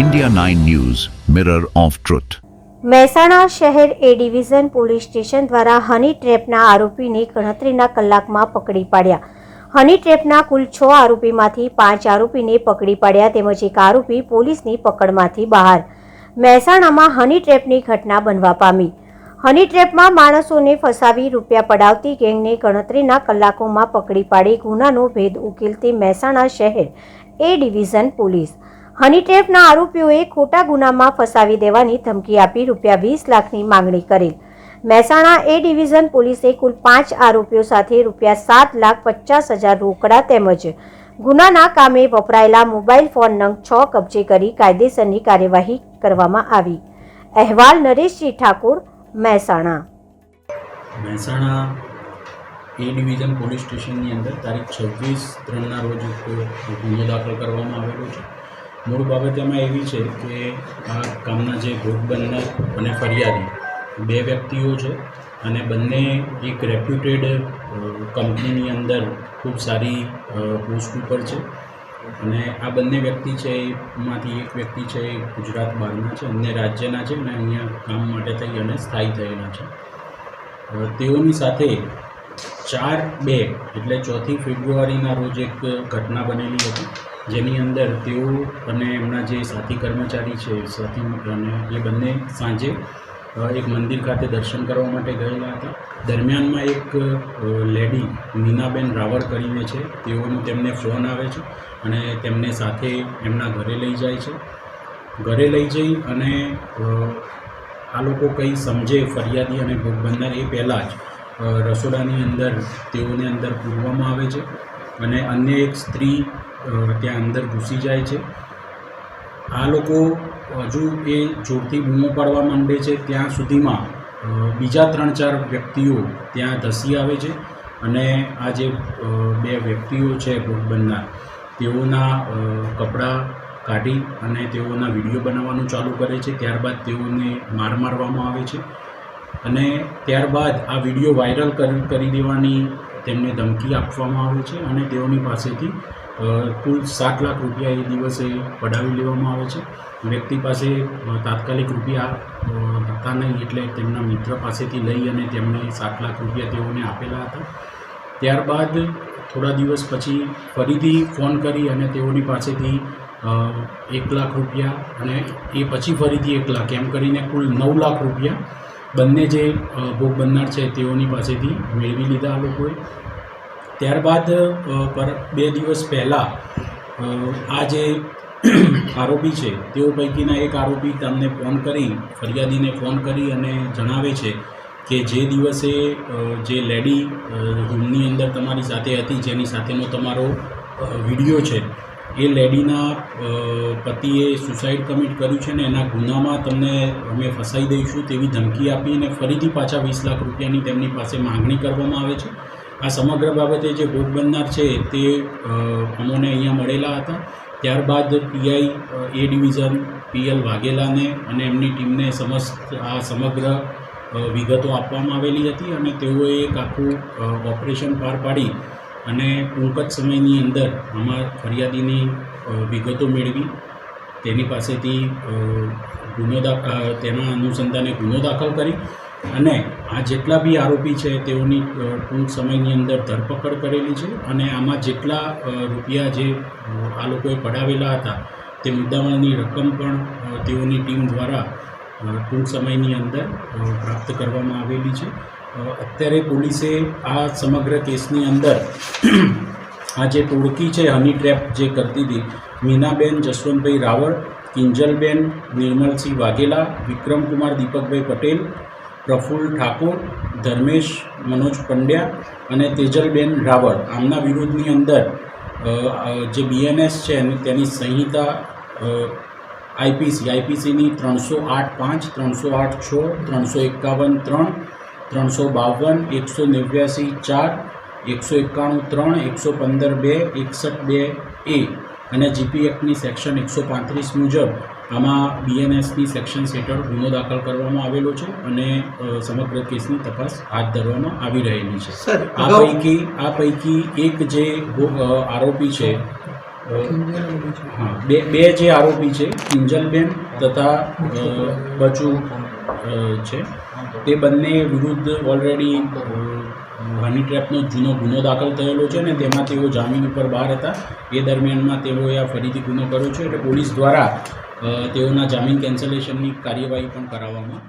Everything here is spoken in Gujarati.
India 9 news mirror of truth Mehsana શહેર એ ડિવિઝન પોલીસ સ્ટેશન દ્વારા હની ટ્રેપના આરોપીને ગણતરીના કલાકમાં પકડી પાડ્યા. હની ટ્રેપના કુલ છ આરોપીમાંથી પાંચ આરોપીને પકડી પાડ્યા તેમજ એક આરોપી પોલીસની પકડમાંથી બહાર. મહેસાણામાં હની ટ્રેપની ઘટના બનવા પામી. હની ટ્રેપમાં માણસોને ફસાવી રૂપિયા પડાવતી ગેંગને ગણતરીના કલાકોમાં પકડી પાડી ગુનાનો ભેદ ઉકેલતી મહેસાણા શહેર એ ડિવિઝન પોલીસ. હની ટ્રેપના આરોપીઓએ ખોટા ગુનામાં ફસાવી દેવાની ધમકી આપી રૂપિયા વીસ લાખની માંગણી કરેલ મહેસાણા એ ડિવિઝન પોલીસે કુલ પાંચ આરોપીઓ સાથે રૂપિયા સાત લાખ પચાસ હજાર રોકડા તેમજ ગુનાના કામે વપરાયેલા મોબાઈલ ફોન નંગ છ કબજે કરી કાયદેસરની કાર્યવાહી કરવામાં આવી. અહેવાલ Nareshji Thakor, Mehsana. Mehsana A division police સ્ટેશનની અંદર તારીખ છવ્વીસ ત્રણના રોજ ગુનો દાખલ કરવામાં આવેલો છે. મૂળ બાબત એમાં એવી છે કે આ કામના જે ભોગ બનનાર અને ફરિયાદી, બે વ્યક્તિઓ છે અને બંને એક રેપ્યુટેડ કંપનીની અંદર ખૂબ સારી પોસ્ટ ઉપર છે. અને આ બંને વ્યક્તિ છે એમાંથી એક વ્યક્તિ છે, એ ગુજરાત બહારના છે, અન્ય રાજ્યના છે અને અહીંયા કામ માટે થઈ અને સ્થાયી થયેલા છે. તેઓની સાથે ચાર બે, એટલે ચોથી ફેબ્રુઆરીના રોજ એક ઘટના બનેલી હતી. જેની અંદર તેઓ અને એમના જે સાથી કર્મચારી છે, સાથી અને એ બંને સાંજે એક મંદિર ખાતે દર્શન કરવા માટે ગયેલા હતા. દરમિયાનમાં એક લેડી મીનાબેન રાવળ કરીને છે, તેઓનો તેમને ફોન આવે છે અને તેમને સાથે એમના ઘરે લઈ જાય છે. ઘરે લઈ જઈ અને આ લોકો કંઈ સમજે ફરિયાદી અને ભોગ બનનાર એ પહેલાં જ રસોડાની અંદર તેઓને અંદર પૂરવામાં આવે છે અને અન્ય એક સ્ત્રી ત્યાં અંદર ઘૂસી જાય છે. આ લોકો હજુ એ જોરથી બૂમો પાડવા માંડે છે. ત્યાં સુધીમાં બીજા ત્રણ ચાર વ્યક્તિઓ ત્યાં ધસી આવે છે અને આ જે બે વ્યક્તિઓ છે ભોગ તેઓના કપડાં કાઢી અને તેઓના વીડિયો બનાવવાનું ચાલુ કરે છે. ત્યારબાદ તેઓને માર મારવામાં આવે છે. અને ત્યારબાદ આ વીડિયો વાયરલ કરી કરી દેવાની તેમને ધમકી આપવામાં આવે છે અને તેઓની પાસેથી કુલ સાત લાખ રૂપિયા એ દિવસે પડાવી લેવામાં આવે છે. વ્યક્તિ પાસે તાત્કાલિક રૂપિયા હતા નહીં એટલે તેમના મિત્ર પાસેથી લઈ અને તેમણે સાત લાખ રૂપિયા તેઓને આપેલા હતા. ત્યારબાદ થોડા દિવસ પછી ફરીથી ફોન કરી અને તેઓની પાસેથી એક લાખ રૂપિયા અને એ પછી ફરીથી એક લાખ, એમ કરીને કુલ નવ લાખ રૂપિયા બંને જે ભોગ બનનાર છે તેઓની પાસેથી મેળવી લીધા આ લોકોએ. ત્યારબાદ પર બે દિવસ પહેલાં આ જે આરોપી છે, તેઓ પૈકીના એક આરોપી તમને ફોન કરી, ફરિયાદીને ફોન કરી અને જણાવે છે કે જે દિવસે જે લેડી રૂમની અંદર તમારી સાથે હતી, જેની સાથેનો તમારો વીડિયો છે એ લેડીના પતિએ સુસાઇડ કમિટ કર્યું છે ને એના ગુનામાં તમને અમે ફસાઈ દઈશું તેવી ધમકી આપી અને ફરીથી પાછા વીસ લાખ રૂપિયાની તેમની પાસે માંગણી કરવામાં આવે છે. આ સમગ્ર બાબતે જે ભોગ બનનાર છે તે અમોને અહીંયા મળેલા હતા. ત્યારબાદ પીઆઈ એ ડિવિઝન પીએલ વાઘેલાને અને એમની ટીમને સમસ્ત, આ સમગ્ર વિગતો આપવામાં આવેલી હતી અને તેઓએ એક આખું ઓપરેશન પાર પાડી અને ટૂંક જ સમયની અંદર આમાં ફરિયાદીની વિગતો મેળવી. તેની પાસેથી ગુનો દાખલ તેના અનુસંધાને ગુનો દાખલ કરી અને આ જેટલા બી આરોપી છે તેઓની ટૂંક સમયની અંદર ધરપકડ કરેલી છે અને આમાં જેટલા રૂપિયા જે આ લોકોએ પડાવેલા હતા તે મુદ્દામાલની રકમ પણ તેઓની ટીમ દ્વારા ટૂંક સમયની અંદર પ્રાપ્ત કરવામાં આવેલી છે. અત્યારે પોલીસે આ સમગ્ર કેસની અંદર આ જે ટોળકી છે, હની ટ્રેપ જે કરતી હતી, મીનાબેન જસવંતભાઈ રાવળ, કિંજલબેન નિર્મલસિંહ વાઘેલા, વિક્રમકુમાર દીપકભાઈ પટેલ પ્રફુલ્લ ઠાકોર, ધર્મેશ મનોજ પંડ્યા અને તેજલબેન રાવળ. આમના વિરુદ્ધની અંદર જે બીએનએસ છે તેની સંહિતા આઈપીસી, આઈપીસીની ત્રણસો આઠ પાંચ, ત્રણસો આઠ છ, ત્રણસો એકાવન ત્રણ ત્રણસો બાવન એકસો નેવ્યાસી ચાર એકસો એકાણું ત્રણ એકસો પંદર બે એકસઠ બે એ અને જીપી એક્ટની સેક્શન એકસો પાંત્રીસ મુજબ આમાં બીએનએસની સેક્શન હેઠળ ગુનો દાખલ કરવામાં આવેલો છે અને સમગ્ર કેસની તપાસ હાથ ધરવામાં આવી રહેલી છે. આ પૈકી આ પૈકી એક જે આરોપી છે હા બે બે જે આરોપી છે કિંજલબેન તથા બચુ છે. તે બંને વિરુદ્ધ ઓલરેડી હની ટ્રેપનો જૂનો ગુનો દાખલ થયેલો છે અને તેમાં તેઓ જામીન ઉપર બહાર હતા. એ દરમિયાનમાં તેઓએ આ ફરીથી ગુનો કર્યો છે એટલે પોલીસ દ્વારા તેઓના જામીન કેન્સલેશનની કાર્યવાહી પણ કરાવવામાં